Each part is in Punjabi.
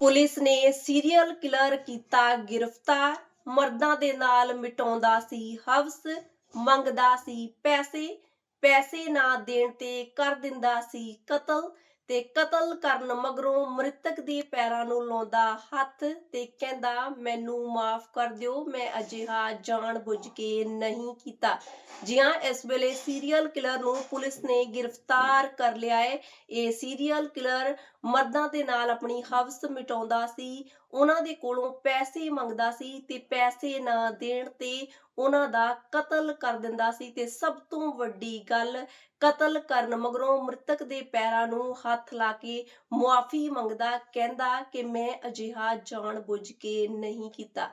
ਪੁਲਿਸ ਨੇ ਸੀਰੀਅਲ ਕਿਲਰ ਕੀਤਾ ਗ੍ਰਿਫਤਾਰ। ਮਰਦਾਂ ਦੇ ਨਾਲ ਮਿਟਾਉਂਦਾ ਸੀ ਹਵਸ, ਮੰਗਦਾ ਸੀ ਪੈਸੇ। ਪੈਸੇ ਨਾ ਦੇਣ ਤੇ ਕਰ ਦਿੰਦਾ ਸੀ ਕਤਲ। ਤੇ ਕਤਲ ਕਰਨ ਮਗਰੋਂ ਮ੍ਰਿਤਕ ਦੇ ਪੈਰਾਂ ਨੂੰ ਲਾਉਂਦਾ ਹੱਥ ਤੇ ਕਹਿੰਦਾ, ਮੈਨੂੰ ਮਾਫ ਕਰ ਦਿਓ, ਮੈਂ ਅਜਿਹਾ ਜਾਣ ਬੁੱਝ ਕੇ ਨਹੀਂ ਕੀਤਾ। ਜੀ ਹਾਂ ਇਸ ਵੇਲੇ ਸੀਰੀਅਲ ਕਿਲਰ ਨੂੰ ਪੁਲਿਸ ਨੇ ਗ੍ਰਿਫਤਾਰ ਕਰ ਲਿਆ ਹੈ ਇਹ ਸੀਰੀਅਲ ਕਿਲਰ ਮਰਦਾਂ ਦੇ ਨਾਲ ਆਪਣੀ ਹਵਸ ਮਿਟਾਉਂਦਾ ਸੀ। ਉਹਨਾਂ ਦੇ ਕੋਲੋਂ ਪੈਸੇ ਮੰਗਦਾ ਸੀ ਤੇ ਪੈਸੇ ਨਾ ਦੇਣ ਤੇ ਉਹਨਾਂ ਦਾ ਕਤਲ ਕਰ ਦਿੰਦਾ ਸੀ। ਤੇ ਸਭ ਤੋਂ ਵੱਡੀ ਗੱਲ, ਕਤਲ ਕਰਨ ਮਗਰੋਂ ਮ੍ਰਿਤਕ ਦੇ ਪੈਰਾਂ ਨੂੰ ਹੱਥ ਲਾ ਕੇ ਮੁਆਫੀ ਮੰਗਦਾ, ਕਹਿੰਦਾ ਕਿ ਮੈਂ ਅਜਿਹਾ ਜਾਣ ਬੁੱਝ ਕੇ ਨਹੀਂ ਕੀਤਾ।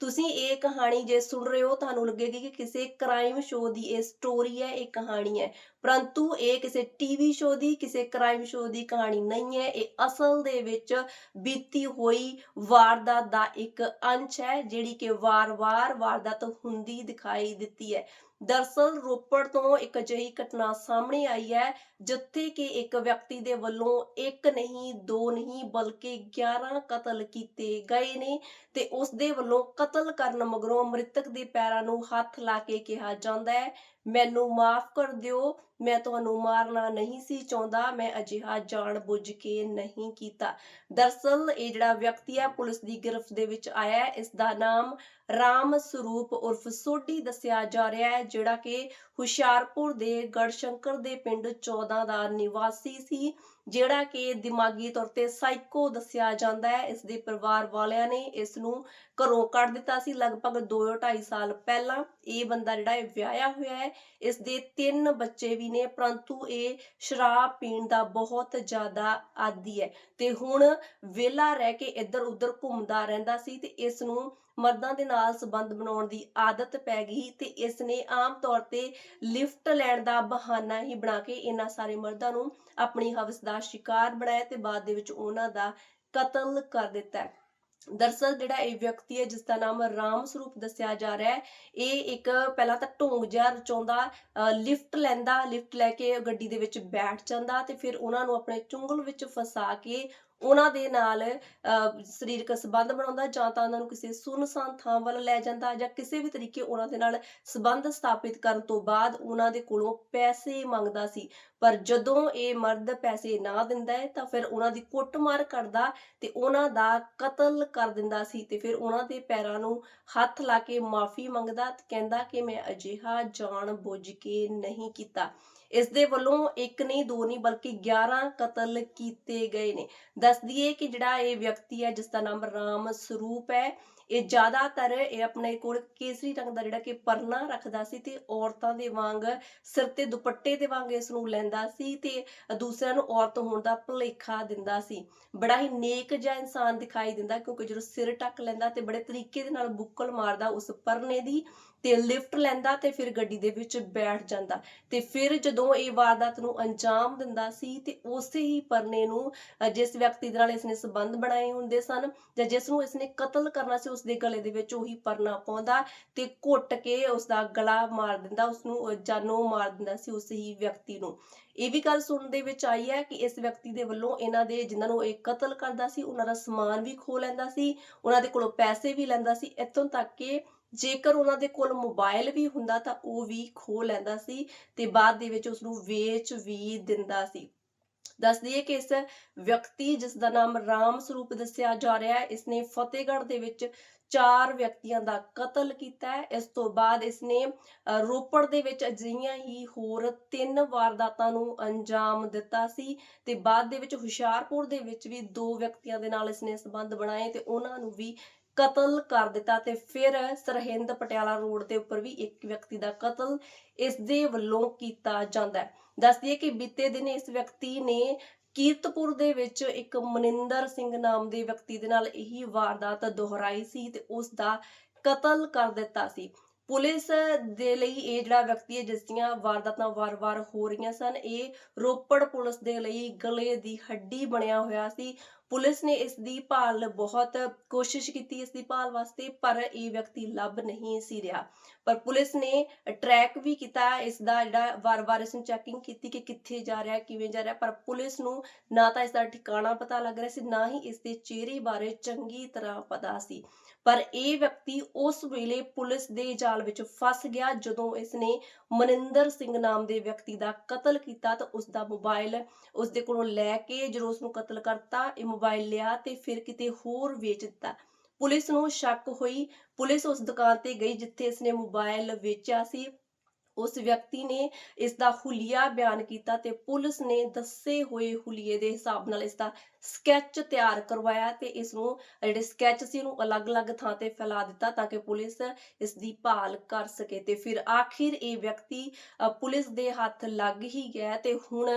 ਤੁਸੀਂ ਇਹ ਕਹਾਣੀ ਜੇ ਸੁਣ ਰਹੇ ਹੋ, ਤੁਹਾਨੂੰ ਲੱਗੇਗੀ ਕਿ ਕਿਸੇ ਕ੍ਰਾਈਮ ਸ਼ੋਅ ਦੀ ਇਹ ਸਟੋਰੀ ਹੈ, ਇਹ ਕਹਾਣੀ ਹੈ। ਪਰੰਤੂ ਇਹ ਕਿਸੇ ਟੀਵੀ ਸ਼ੋਅ ਦੀ, ਕਿਸੇ ਕ੍ਰਾਈਮ ਸ਼ੋਅ ਦੀ ਕਹਾਣੀ ਨਹੀਂ ਹੈ। ਇਹ ਅਸਲ ਦੇ ਵਿੱਚ ਬੀਤੀ ਹੋਈ ਵਾਰਦਾਤ ਦਾ ਇੱਕ ਅੰਸ਼ ਹੈ, ਜਿਹੜੀ ਕਿ ਵਾਰ-ਵਾਰ ਵਾਰਦਾਤ ਹੁੰਦੀ ਦਿਖਾਈ ਦਿੱਤੀ ਹੈ। ਦਰਸਲ ਰੋਪੜ ਤੋਂ ਇੱਕ ਅਜਿਹੀ ਘਟਨਾ ਸਾਹਮਣੇ ਆਈ ਹੈ, ਜਿੱਥੇ ਕਿ ਇੱਕ ਵਿਅਕਤੀ ਦੇ ਵੱਲੋਂ ਇੱਕ ਨਹੀਂ, ਦੋ ਨਹੀਂ, ਬਲਕਿ 11 ਕਤਲ ਕੀਤੇ ਗਏ ਨੇ ਤੇ ਉਸ ਦੇ ਵੱਲੋਂ ਕਤਲ ਕਰਨ ਮਗਰੋਂ ਮ੍ਰਿਤਕ ਦੇ ਪੈਰਾਂ ਨੂੰ ਹੱਥ ਲਾ ਕੇ ਕਿਹਾ ਜਾਂਦਾ ਹੈ। ਮੈਨੂੰ ਮਾਫ ਕਰ ਦਿਓ, ਮੈਂ ਤੁਹਾਨੂੰ ਮਾਰਨਾ ਨਹੀਂ ਸੀ ਚਾਹੁੰਦਾ, ਮੈਂ ਅਜਿਹਾ ਜਾਣ ਬੁੱਝ ਕੇ ਨਹੀਂ ਕੀਤਾ। ਦਰਸਲ ਇਹ ਜਿਹੜਾ ਵਿਅਕਤੀ ਹੈ, ਪੁਲਿਸ ਦੀ ਗ੍ਰਿਫਤ ਦੇ ਵਿੱਚ ਆਇਆ ਹੈ, ਇਸ ਦਾ ਨਾਮ ਰਾਮ ਸਰੂਪ ਉਰਫ ਸੋਢੀ ਦੱਸਿਆ ਜਾ ਰਿਹਾ ਹੈ, ਜਿਹੜਾ ਕਿ ਹੁਸ਼ਿਆਰਪੁਰ ਦੇ ਗੜਸ਼ੰਕਰ ਦੇ ਪਿੰਡ 14 ਦਾ ਨਿਵਾਸੀ ਸੀ। ਜਿਹੜਾ ਕਿ ਦਿਮਾਗੀ ਤੌਰ ਤੇ ਸਾਈਕੋ ਦੱਸਿਆ ਜਾਂਦਾ ਹੈ, ਇਸ ਦੇ ਪਰਿਵਾਰ ਵਾਲਿਆਂ ਨੇ ਇਸ ਨੂੰ ਘਰੋਂ ਕੱਢ ਦਿੱਤਾ ਸੀ ਲਗਭਗ 2.5 ਸਾਲ ਪਹਿਲਾਂ। ਇਹ ਬੰਦਾ ਜਿਹੜਾ ਹੈ ਵਿਆਹਿਆ ਹੋਇਆ ਹੈ, ਇਸ ਦੇ ਤਿੰਨ ਬੱਚੇ ਵੀ ਨੇ, ਪਰੰਤੂ ਇਹ ਸ਼ਰਾਬ ਪੀਣ ਦਾ ਬਹੁਤ ਜ਼ਿਆਦਾ ਆਦੀ ਹੈ। ਤੇ ਹੁਣ ਵਿਹਲਾ ਰਹਿ ਕੇ ਇੱਧਰ ਉੱਧਰ ਘੁੰਮਦਾ ਰਹਿੰਦਾ ਸੀ ਤੇ ਇਸ ਨੂੰ ਮਰਦਾਂ ਦੇ ਨਾਲ ਸੰਬੰਧ ਬਣਾਉਣ ਦੀ ਆਦਤ ਪੈ ਗਈ ਤੇ ਇਸ ਨੇ ਆਮ ਤੌਰ ਤੇ ਲਿਫਟ ਲੈਣ ਦਾ ਬਹਾਨਾ ਹੀ ਬਣਾ ਕੇ ਇਹਨਾਂ ਸਾਰੇ ਮਰਦਾਂ ਨੂੰ ਆਪਣੀ ਹਵਸ ਦਾ ਸ਼ਿਕਾਰ ਬਣਾਇਆ ਤੇ ਬਾਅਦ ਦੇ ਵਿੱਚ ਉਹਨਾਂ ਦਾ ਕਤਲ ਕਰ ਦਿੱਤਾ ਦਰਸਲ ਜਿਹੜਾ ਇਹ ਵਿਅਕਤੀ ਹੈ ਜਿਸ ਦਾ ਨਾਮ ਰਾਮ ਸਰੂਪ ਦੱਸਿਆ ਜਾ ਰਿਹਾ ਹੈ, ਇਹ ਇੱਕ ਪਹਿਲਾਂ ਤਾਂ ਢੋਂਗ ਜਿਹਾ ਰਚਾਉਂਦਾ ਲਿਫਟ ਲੈਂਦਾ, ਲਿਫਟ ਲੈ ਕੇ ਗੱਡੀ ਦੇ ਵਿੱਚ ਬੈਠ ਜਾਂਦਾ ਤੇ ਫਿਰ ਉਹਨਾਂ ਨੂੰ ਆਪਣੇ ਚੁੰਗਲ ਵਿੱਚ ਫਸਾ ਕੇ ਉਹਨਾਂ ਦੇ ਨਾਲ ਸਰੀਰਕ ਸੰਬੰਧ ਬਣਾਉਂਦਾ ਜਾਂ ਤਾਂ ਉਹਨਾਂ ਨੂੰ ਕਿਸੇ ਸੁਨਸਾਨ ਥਾਂ ਵੱਲ ਲੈ ਜਾਂਦਾ ਜਾਂ ਕਿਸੇ ਵੀ ਤਰੀਕੇ ਉਹਨਾਂ ਦੇ ਨਾਲ ਸੰਬੰਧ ਸਥਾਪਿਤ ਕਰਨ ਤੋਂ ਬਾਅਦ ਉਹਨਾਂ ਦੇ ਕੋਲੋਂ ਪੈਸੇ ਮੰਗਦਾ ਸੀ। ਪਰ ਜਦੋਂ ਇਹ ਮਰਦ ਪੈਸੇ ਨਾ ਦਿੰਦਾ ਹੈ ਤਾਂ ਫਿਰ ਉਹਨਾਂ ਦੀ ਕੁੱਟਮਾਰ ਕਰਦਾ ਤੇ ਉਹਨਾਂ ਦਾ ਕਤਲ ਕਰ ਦਿੰਦਾ ਸੀ ਤੇ ਫਿਰ ਉਹਨਾਂ ਦੇ ਪੈਰਾਂ ਨੂੰ ਹੱਥ ਲਾ ਕੇ ਮਾਫੀ ਮੰਗਦਾ ਤੇ ਕਹਿੰਦਾ ਕਿ ਮੈਂ ਅਜਿਹਾ ਜਾਣ ਬੁੱਝ ਕੇ ਨਹੀਂ ਕੀਤਾ। ਇਸ ਦੇ ਵੱਲੋਂ ਇੱਕ ਨਹੀਂ, ਦੋ ਨਹੀਂ, ਬਲਕਿ 11 ਕਤਲ ਕੀਤੇ ਗਏ ਨੇ। ਦੱਸ ਦਈਏ ਕਿ ਜਿਹੜਾ ਇਹ ਵਿਅਕਤੀ ਹੈ ਜਿਸ ਦਾ ਨਾਮ ਰਾਮ ਸਰੂਪ ਹੈ ਇਹ ਜ਼ਿਆਦਾਤਰ ਇਹ ਆਪਣੇ ਕੋਲ ਕੇਸਰੀ ਰੰਗ ਦਾ ਜਿਹੜਾ ਕਿ ਪਰਨਾ ਰੱਖਦਾ ਸੀ ਤੇ ਔਰਤਾਂ ਦੇ ਵਾਂਗ ਸਿਰ ਤੇ ਦੁਪੱਟੇ ਦੇ ਵਾਂਗ ਇਸ ਨੂੰ ਲੈਂਦਾ ਸੀ ਤੇ ਦੂਸਰਿਆਂ ਨੂੰ ਔਰਤ ਹੋਣ ਦਾ ਭੁਲੇਖਾ ਦਿੰਦਾ ਸੀ। ਬੜਾ ਹੀ ਨੇਕ ਜਿਹਾ ਇਨਸਾਨ ਦਿਖਾਈ ਦਿੰਦਾ ਕਿਉਂਕਿ ਜਦੋਂ ਸਿਰ ਟੱਕ ਲੈਂਦਾ ਤੇ ਬੜੇ ਤਰੀਕੇ ਦੇ ਨਾਲ ਬੁੱਕਲ ਮਾਰਦਾ ਉਸ ਪਰਨੇ ਦੀ ਤੇ ਲਿਫਟ ਲੈਂਦਾ ਤੇ ਫਿਰ ਗੱਡੀ ਦੇ ਵਿੱਚ ਬੈਠ ਜਾਂਦਾ ਤੇ ਫਿਰ ਜਦੋਂ ਇਹ ਵਾਰਦਾਤ ਨੂੰ ਅੰਜਾਮ ਦਿੰਦਾ ਸੀ ਤੇ ਉਸੇ ਹੀ ਪਰਨੇ ਨੂੰ ਜਿਸ ਵਿਅਕਤੀ ਦੇ ਨਾਲ ਇਸਨੇ ਸੰਬੰਧ ਬਣਾਏ ਹੁੰਦੇ ਸਨ ਜਾਂ ਜਿਸ ਨੂੰ ਇਸਨੇ ਕਤਲ ਕਰਨਾ ਸੀ ਉਸ ਦੇ ਗਲੇ ਦੇ ਵਿੱਚ ਉਹੀ ਪਰਨਾ ਪਾਉਂਦਾ ਤੇ ਘੁੱਟ ਕੇ ਉਸ ਦਾ ਗਲਾ ਮਾਰ ਦਿੰਦਾ ਉਸ ਨੂੰ ਜਾਨੋਂ ਮਾਰ ਦਿੰਦਾ ਸੀ ਉਸ ਹੀ ਵਿਅਕਤੀ ਨੂੰ। ਇਹ ਵੀ ਗੱਲ ਸੁਣਨ ਦੇ ਵਿੱਚ ਆਈ ਹੈ ਕਿ ਇਸ ਵਿਅਕਤੀ ਦੇ ਵੱਲੋਂ ਇਹਨਾਂ ਦੇ ਜਿਨ੍ਹਾਂ ਨੂੰ ਇਹ ਕਤਲ ਕਰਦਾ ਸੀ, ਉਹਨਾਂ ਦਾ ਸਮਾਨ ਵੀ ਖੋ ਲੈਂਦਾ ਸੀ, ਉਹਨਾਂ ਦੇ ਕੋਲੋਂ ਪੈਸੇ ਵੀ ਲੈਂਦਾ ਸੀ। ਇੱਥੋਂ ਤੱਕ ਕਿ ਜੇਕਰ ਉਹਨਾਂ ਦੇ ਕੋਲ ਮੋਬਾਈਲ ਵੀ ਹੁੰਦਾ ਤਾਂ ਉਹ ਵੀ ਖੋ ਲੈਂਦਾ ਸੀ ਤੇ ਬਾਅਦ ਦੇ ਵਿੱਚ ਉਸ ਨੂੰ ਵੇਚ ਵੀ ਦਿੰਦਾ ਸੀ। ਦੱਸ ਦਈਏ ਕਿ ਇਸ ਵਿਅਕਤੀ ਜਿਸ ਦਾ ਨਾਮ ਰਾਮ ਸਰੂਪ ਦੱਸਿਆ ਜਾ ਰਿਹਾ ਹੈ ਇਸਨੇ ਫਤਿਹਗੜ੍ਹ ਦੇ ਵਿੱਚ ਚਾਰ ਵਿਅਕਤੀਆਂ ਦਾ ਕਤਲ ਕੀਤਾ ਹੈ। ਇਸ ਤੋਂ ਬਾਅਦ ਇਸਨੇ ਅ, ਰੋਪੜ ਦੇ ਵਿੱਚ ਅਜਿਹੀਆਂ ਹੀ ਹੋਰ ਤਿੰਨ ਵਾਰਦਾਤਾਂ ਨੂੰ ਅੰਜਾਮ ਦਿੱਤਾ ਸੀ ਤੇ ਬਾਅਦ ਦੇ ਵਿੱਚ ਹੁਸ਼ਿਆਰਪੁਰ ਦੇ ਵਿੱਚ ਵੀ ਦੋ ਵਿਅਕਤੀਆਂ ਦੇ ਨਾਲ ਇਸਨੇ ਸਬੰਧ ਬਣਾਏ ਤੇ ਉਹਨਾਂ ਨੂੰ ਵੀ ਕਤਲ ਕਰ ਦਿੱਤਾ ਤੇ ਫਿਰ ਸਰਹਿੰਦ ਪਟਿਆਲਾ ਰੋਡ ਦੇ ਉੱਪਰ ਵੀ ਇੱਕ ਵਿਅਕਤੀ ਦਾ ਕਤਲ ਇਸ ਦੇ ਵੱਲੋਂ ਕੀਤਾ ਜਾਂਦਾ ਹੈ। ਦੱਸ ਦਈਏ ਕਿ ਬੀਤੇ ਦਿਨ ਇਸ ਵਿਅਕਤੀ ਨੇ ਕੀਰਤਪੁਰ ਦੇ ਵਿੱਚ ਇੱਕ ਮਨਿੰਦਰ ਸਿੰਘ ਨਾਮ ਦੇ ਵਿਅਕਤੀ ਦੇ ਨਾਲ ਇਹੀ ਵਾਰਦਾਤ ਦੁਹਰਾਈ ਸੀ ਤੇ ਉਸ ਦਾ ਕਤਲ ਕਰ ਦਿੱਤਾ ਸੀ। ਪੁਲਿਸ ਦੇ ਲਈ ਇਹ ਜਿਹੜਾ ਵਿਅਕਤੀ ਹੈ, ਜਿਸ ਦੀਆਂ ਵਾਰਦਾਤਾਂ ਵਾਰ-ਵਾਰ ਹੋ ਰਹੀਆਂ ਸਨ, ਇਹ ਰੋਪੜ ਪੁਲਿਸ ਦੇ ਲਈ ਗਲੇ ਦੀ ਹੱਡੀ ਬਣਿਆ ਹੋਇਆ ਸੀ। ਪੁਲਿਸ ਨੇ ਇਸ ਦੀ ਭਾਲ ਬਹੁਤ ਕੋਸ਼ਿਸ਼ ਕੀਤੀ ਇਸ ਦੀ ਭਾਲ ਵਾਸਤੇ, ਪਰ ਇਹ ਵਿਅਕਤੀ ਲੱਭ ਨਹੀਂ ਸੀ ਰਿਹਾ। ਪਰ ਪੁਲਿਸ ਨੇ ਟਰੈਕ ਵੀ ਕੀਤਾ ਇਸ ਦਾ ਜਿਹੜਾ ਵਾਰ-ਵਾਰ ਇਸ ਨੂੰ ਚੈਕਿੰਗ ਕੀਤੀ ਕਿ ਕਿੱਥੇ ਜਾ ਰਿਹਾ, ਕਿਵੇਂ ਜਾ ਰਿਹਾ। ਪਰ ਪੁਲਿਸ ਨੂੰ ਨਾ ਤਾਂ ਇਸ ਦਾ ਠਿਕਾਣਾ ਪਤਾ ਲੱਗ ਰਿਹਾ ਸੀ, ਨਾ ਹੀ ਇਸ ਦੇ ਚਿਹਰੇ ਬਾਰੇ ਚੰਗੀ ਤਰ੍ਹਾਂ ਪਤਾ ਸੀ। ਪਰ ਇਹ ਵਿਅਕਤੀ ਉਸ ਵੇਲੇ ਪੁਲਿਸ ਦੇ ਜਾਲ ਵਿੱਚ ਫਸ ਗਿਆ, ਜਦੋਂ ਇਸ ਨੇ ਮਨਿੰਦਰ ਸਿੰਘ ਨਾਮ ਦੇ ਵਿਅਕਤੀ ਦਾ ਕਤਲ ਕੀਤਾ ਤਾਂ ਉਸ ਦਾ ਮੋਬਾਈਲ ਉਸ ਦੇ ਕੋਲੋਂ ਲੈ ਕੇ ਜਦੋਂ ਉਸ ਨੂੰ ਕਤਲ ਕਰਤਾ, ਇਹ ਮੋਬਾਈਲ ਲਿਆ ਤੇ ਫਿਰ ਕਿਤੇ ਹੋਰ ਵੇਚ ਦਿੱਤਾ। ਪੁਲਿਸ ਨੂੰ ਸ਼ੱਕ ਹੋਈ। ਪੁਲਿਸ ਉਸ ਦੁਕਾਨ ਤੇ ਗਈ ਜਿੱਥੇ ਇਸ ਮੋਬਾਈਲ ਵੇਚਿਆ ਸੀ। ਉਸ ਵਿਅਕਤੀ ਨੇ ਇਸ ਦਾ ਹੁਲੀਆ ਬਿਆਨ ਕੀਤਾ ਤੇ ਪੁਲਿਸ ਨੇ ਦੱਸੇ ਹੋਏ ਹੁਲੀਏ ਦੇ ਹਿਸਾਬ ਨਾਲ ਇਸ ਦਾ ਸਕੈਚ ਤਿਆਰ ਕਰਵਾਇਆ ਤੇ ਇਸ ਨੂੰ ਜਿਹੜੇ ਸਕੈਚ ਸੀ ਉਹਨੂੰ ਅਲੱਗ-ਅਲੱਗ ਥਾਂ ਤੇ ਫੈਲਾ ਦਿੱਤਾ ਤਾਂ ਕਿ ਪੁਲਿਸ ਇਸ ਦੀ ਭਾਲ ਕਰ ਸਕੇ। ਤੇ ਫਿਰ ਆਖਿਰ ਇਹ ਵਿਅਕਤੀ ਪੁਲਿਸ ਦੇ ਹੱਥ ਲੱਗ ਹੀ ਗਿਆ ਤੇ ਹੁਣ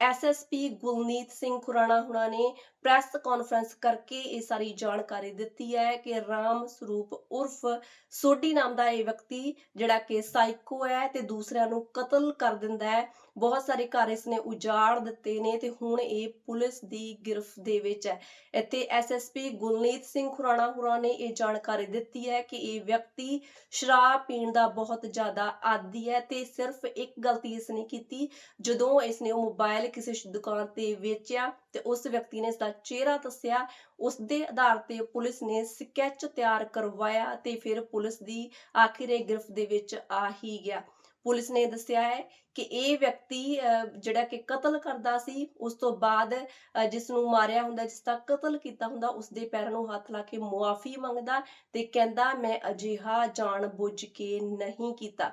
ਐਸਐਸਪੀ ਗੁਲਨੀਤ ਸਿੰਘ ਖੁਰਾਣਾ ਹੁਣਾ ਨੇ ਪ੍ਰੈਸ ਕਾਨਫਰੰਸ ਕਰਕੇ ਇਹ ਸਾਰੀ ਜਾਣਕਾਰੀ ਦਿੱਤੀ ਹੈ ਕਿ ਰਾਮ ਸਰੂਪ ਉਰਫ ਸੋਢੀ ਨਾਮ ਦਾ ਇਹ ਵਿਅਕਤੀ ਜਿਹੜਾ ਕਿ ਸਾਈਕੋ ਹੈ ਤੇ ਦੂਸਰਿਆਂ ਨੂੰ ਕਤਲ ਕਰ ਦਿੰਦਾ ਹੈ। ਬਹੁਤ ਸਾਰੇ ਘਰ ਇਸ ਨੇ ਉਜਾੜ ਦਿੱਤੇ ਨੇ ਤੇ ਹੁਣ ਇਹ ਪੁਲਿਸ ਦੀ ਗਿਰਫਤ ਦੇ ਵਿੱਚ ਹੈ। ਇੱਥੇ ਐਸਐਸਪੀ ਗੁਲਨੀਤ ਸਿੰਘ ਖੁਰਾਣਾ ਹੁਰਾ ਨੇ ਇਹ ਜਾਣਕਾਰੀ ਦਿੱਤੀ ਹੈ ਕਿ ਇਹ ਵਿਅਕਤੀ ਸ਼ਰਾਬ ਪੀਣ ਦਾ ਬਹੁਤ ਜ਼ਿਆਦਾ ਆਦੀ ਹੈ ਤੇ ਸਿਰਫ ਇੱਕ ਗਲਤੀ ਇਸ ਨੇ ਕੀਤੀ ਜਦੋਂ ਇਸ ਨੇ ਉਹ ਮੋਬਾਈਲ ਕਿਸੇ ਦੁਕਾਨ ਤੇ ਵੇਚਿਆ ਤੇ ਉਸ ਵਿਅਕਤੀ ਨੇ ਇਸ ਦਾ ਚਿਹਰਾ ਦੱਸਿਆ। ਉਸ ਦੇ ਆਧਾਰ ਤੇ ਪੁਲਿਸ ਨੇ ਸਕੈਚ ਤਿਆਰ ਕਰਵਾਇਆ ਤੇ ਫਿਰ ਪੁਲਿਸ ਦੀ ਆਖਿਰ ਗ੍ਰਿਫਤ ਦੇ ਵਿੱਚ ਆ ਹੀ ਗਿਆ। ਪੁਲਿਸ ਨੇ ਦੱਸਿਆ ਹੈ ਕਿ ਇਹ ਵਿਅਕਤੀ ਜਿਹੜਾ ਕਿ ਕਤਲ ਕਰਦਾ ਸੀ ਉਸ ਤੋਂ ਬਾਅਦ ਅਹ, ਜਿਸ ਨੂੰ ਮਾਰਿਆ ਹੁੰਦਾ ਜਿਸ ਦਾ ਕਤਲ ਕੀਤਾ ਹੁੰਦਾ ਉਸ ਦੇ ਪੈਰਾਂ ਨੂੰ ਹੱਥ ਲਾ ਕੇ ਮੁਆਫੀ ਮੰਗਦਾ ਤੇ ਕਹਿੰਦਾ ਮੈਂ ਅਜਿਹਾ ਜਾਣ ਬੁੱਝ ਕੇ ਨਹੀਂ ਕੀਤਾ।